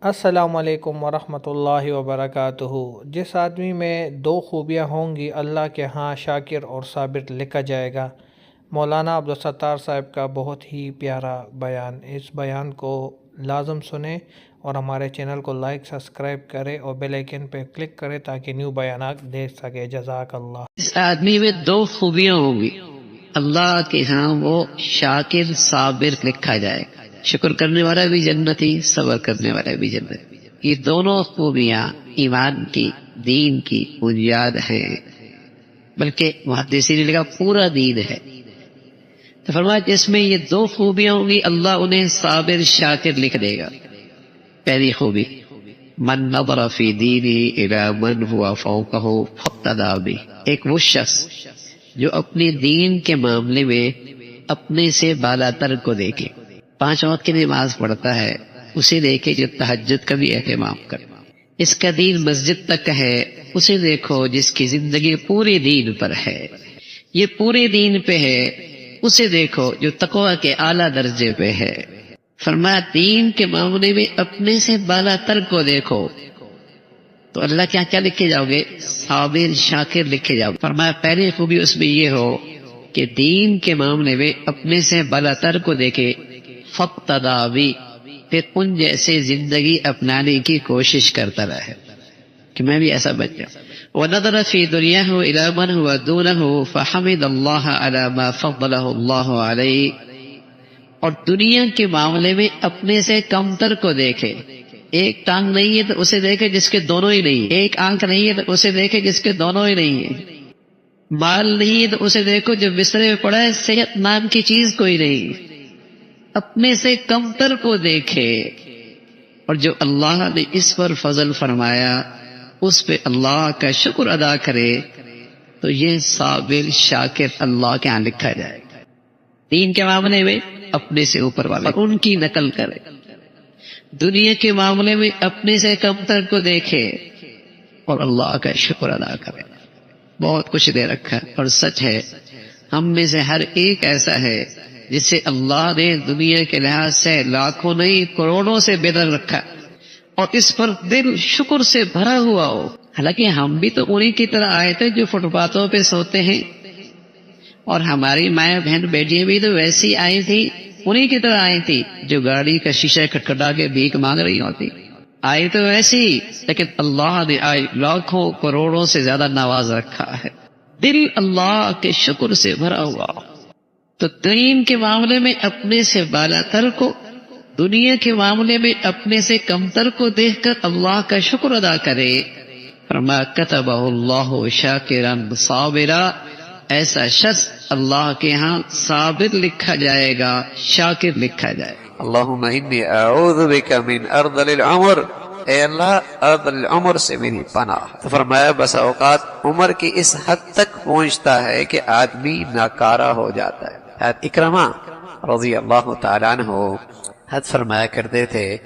السلام علیکم ورحمۃ اللہ وبرکاتہ۔ جس آدمی میں دو خوبیاں ہوں گی، اللہ کے ہاں شاکر اور صابر لکھا جائے گا۔ مولانا عبدالستار صاحب کا بہت ہی پیارا بیان۔ اس بیان کو لازم سنیں اور ہمارے چینل کو لائک، سبسکرائب کرے اور بیل آئیکن پہ کلک کرے تاکہ نیو بیانات دیکھ سکے۔ جزاک اللہ۔ اس آدمی میں دو خوبیاں ہوں گی۔ اللہ کے ہاں وہ شاکر صابر لکھا جائے شکر کرنے والا بھی جنتی صبر کرنے والا بھی جنت یہ دونوں خوبیاں ایمان کی، دین کی بنیاد ہیں۔ بلکہ محدثی نے لکھا پورا دین ہے۔ تو فرمایا جس میں یہ دو خوبیاں ہوں گی، اللہ انہیں صابر شاکر لکھ دے گا۔ پہلی خوبی، من نظر فی دینی الى من ہوا فوقہ فقتدا بھی ایک وہ شخص جو اپنے دین کے معاملے میں اپنے سے بالا تر کو دیکھے۔ پانچ وقت کی نماز پڑھتا ہے اسے دیکھے جو تحجد کا بھی اہتمام کر اس کا دین مسجد تک ہے، اسے دیکھو جس کی زندگی پورے دین پر ہے۔ یہ پورے دین پہ ہے، اسے دیکھو جو تقوی کے اعلیٰ درجے پہ ہے۔ فرمایا، دین کے معاملے میں اپنے سے بالا تر کو دیکھو۔ تو اللہ کیا کیا لکھے جاؤ گے؟ صابر، شاکر لکھے جاؤ۔ گے فرمایا، پہلی خوبی اس میں یہ ہو کہ دین کے معاملے میں اپنے سے بالا تر کو دیکھے۔ فتداوی پھر ان جیسے زندگی اپنانے کی کوشش کرتا رہے۔ کہ میں بھی ایسا بن جاؤں۔ ونظر في دنياه إلى من هو دونه فحمد الله على ما فضله الله عليه۔ اور دنیا کے معاملے میں اپنے سے کمتر کو دیکھے۔ ایک ٹانگ نہیں ہے تو اسے دیکھے جس کے دونوں ہی نہیں۔ ایک آنکھ نہیں ہے تو اسے دیکھے جس کے دونوں ہی نہیں ہے۔ مال نہیں ہے تو اسے دیکھو جو بسترے میں پڑا ہے، صحت نام کی چیز کوئی نہیں۔ اپنے سے کمتر کو دیکھے اور جو اللہ نے اس پر فضل فرمایا اس پہ اللہ کا شکر ادا کرے تو یہ صابر شاکر اللہ کے ہاں لکھا جائے گا۔ دین کے معاملے میں اپنے سے اوپر والے ان کی نقل کرے۔ دنیا کے معاملے میں اپنے سے کمتر کو دیکھے اور اللہ کا شکر ادا کرے۔ بہت کچھ دے رکھا اور سچ ہے ہم میں سے ہر ایک ایسا ہے جسے اللہ نے دنیا کے لحاظ سے لاکھوں نہیں، کروڑوں سے بدل رکھا اور اس پر دل شکر سے بھرا ہوا ہو۔ حالانکہ ہم بھی تو انہیں کی طرح آئے تھے جو فٹ پاتھوں پہ سوتے ہیں۔ اور ہماری مائیں بہن بیٹیاں بھی تو ویسی آئی تھی انہیں کی طرح آئی تھی جو گاڑی کا شیشہ کٹکھٹا کے بھیک مانگ رہی ہوتی۔ آئی تو ویسی، لیکن اللہ نے آئی لاکھوں، کروڑوں سے زیادہ نواز رکھا ہے۔ دل اللہ کے شکر سے بھرا ہوا تو دین کے معاملے میں اپنے سے بالا تر کو، دنیا کے معاملے میں اپنے سے کمتر کو دیکھ کر اللہ کا شکر ادا کرے۔ فرما کتب اللہ شاکرن صابرا۔ ایسا شخص اللہ کے ہاں صابر لکھا جائے گا، شاکر لکھا جائے۔ گا اللہم انی اعوذ بک من ارض العمر۔ اے اللہ ارض العمر سے میری پناہ۔ تو فرمایا، بس اوقات عمر کی اس حد تک پہنچتا ہے کہ آدمی ناکارہ ہو جاتا ہے۔ اکرما رضی اللہ تعالیٰ عنہ حد فرمایا کرتے تھے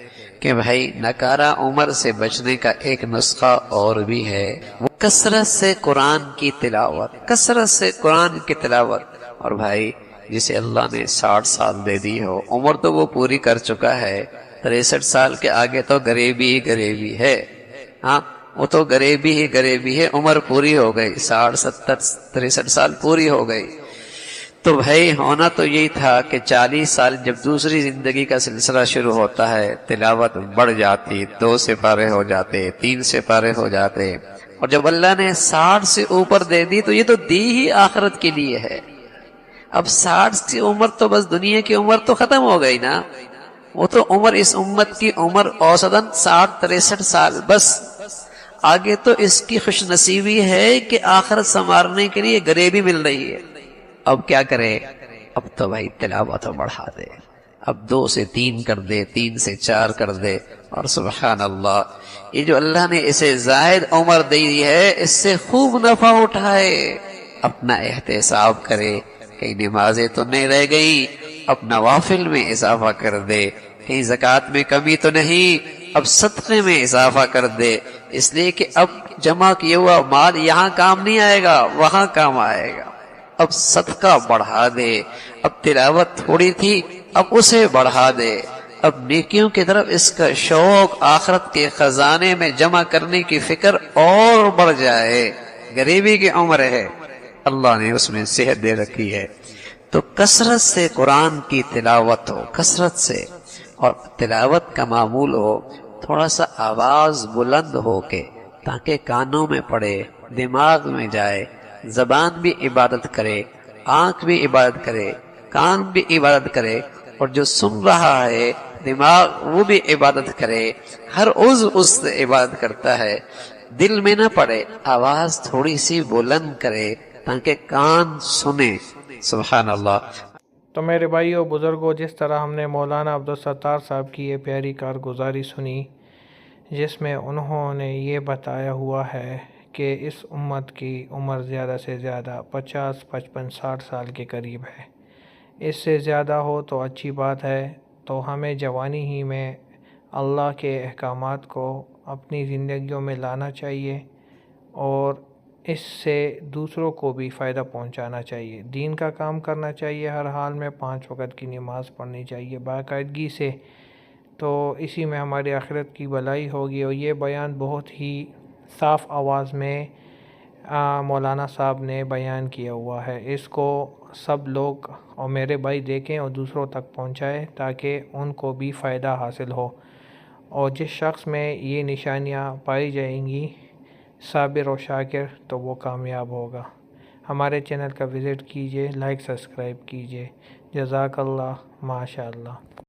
کہ بھائی نکارا عمر سے بچنے کا ایک نسخہ اور بھی ہے۔ وہ کثرت سے قرآن کی تلاوت، کثرت سے قرآن کی تلاوت۔ اور بھائی جسے اللہ نے ساٹھ سال دے دی ہو، عمر تو وہ پوری کر چکا ہے۔ تریسٹھ سال کے آگے تو غریبی ہی غریبی ہے۔ ہاں وہ تو غریبی ہی غریبی ہے، عمر پوری ہو گئی، ساٹھ ستر، تریسٹھ سال پوری ہو گئی۔ تو بھائی ہونا تو یہی تھا کہ چالیس سال جب دوسری زندگی کا سلسلہ شروع ہوتا ہے، تلاوت بڑھ جاتی، دو سے پارے ہو جاتے، تین سے پارے ہو جاتے۔ اور جب اللہ نے ساٹھ سے اوپر دے دی تو یہ تو دی ہی آخرت کے لیے ہے۔ اب ساٹھ کی عمر تو بس دنیا کی عمر تو ختم ہو گئی نا۔ وہ تو عمر اس امت کی عمر اوسطن ساٹھ، تریسٹھ سال۔ بس آگے تو اس کی خوش نصیبی ہے کہ آخرت سنوارنے کے لیے غریبی مل رہی ہے۔ اب کیا کرے؟ اب تو بھائی تلاوت بڑھا دے۔ اب دو سے تین کر دے، تین سے چار کر دے۔ اور سبحان اللہ یہ جو اللہ نے اسے زائد عمر دی ہے، اس سے خوب نفع اٹھائے۔ اپنا احتساب کرے کئی نمازیں تو نہیں رہ گئی اپنا وافل میں اضافہ کر دے۔ کہیں زکوٰۃ میں کمی تو نہیں، اب صدقے میں اضافہ کر دے۔ اس لیے کہ اب جمع کیا ہوا مال یہاں کام نہیں آئے گا، وہاں کام آئے گا۔ اب صدقہ بڑھا دے، اب تلاوت تھوڑی تھی، اب اسے بڑھا دے۔ اب نیکیوں کی طرف اس کا شوق آخرت کے خزانے میں جمع کرنے کی فکر اور بڑھ جائے۔ غریبی کی عمر ہے۔ اللہ نے اس میں صحت دے رکھی ہے۔ تو کثرت سے قرآن کی تلاوت ہو، کثرت سے۔ اور تلاوت کا معمول ہو، تھوڑا سا آواز بلند ہو کے، تاکہ کانوں میں پڑے، دماغ میں جائے۔ زبان بھی عبادت کرے، آنکھ بھی عبادت کرے، کان بھی عبادت کرے، اور جو سن رہا ہے، دماغ وہ بھی عبادت کرے۔ ہر عضو اس سے عبادت کرتا ہے۔ دل میں نہ پڑے، آواز تھوڑی سی بلند کرے تاکہ کان سنے۔ سبحان اللہ تو میرے بھائی اور بزرگوں جس طرح ہم نے مولانا عبدالستار صاحب کی یہ پیاری کارگزاری سنی، جس میں انہوں نے یہ بتایا ہوا ہے کہ اس امت کی عمر زیادہ سے زیادہ پچاس، پچپن، ساٹھ سال کے قریب ہے۔ اس سے زیادہ ہو تو اچھی بات ہے۔ تو ہمیں جوانی ہی میں اللہ کے احکامات کو اپنی زندگیوں میں لانا چاہیے اور اس سے دوسروں کو بھی فائدہ پہنچانا چاہیے۔ دین کا کام کرنا چاہیے ہر حال میں، پانچ وقت کی نماز پڑھنی چاہیے باقاعدگی سے۔ تو اسی میں ہماری آخرت کی بلائی ہوگی اور یہ بیان بہت ہی صاف آواز میں مولانا صاحب نے بیان کیا ہوا ہے۔ اس کو سب لوگ اور میرے بھائی دیکھیں اور دوسروں تک پہنچائیں تاکہ ان کو بھی فائدہ حاصل ہو۔ اور جس شخص میں یہ نشانیاں پائی جائیں گی، صابر و شاکر، تو وہ کامیاب ہوگا۔ ہمارے چینل کا وزٹ کیجیے، لائک، سبسکرائب کیجیے۔ جزاک اللہ ماشاء اللہ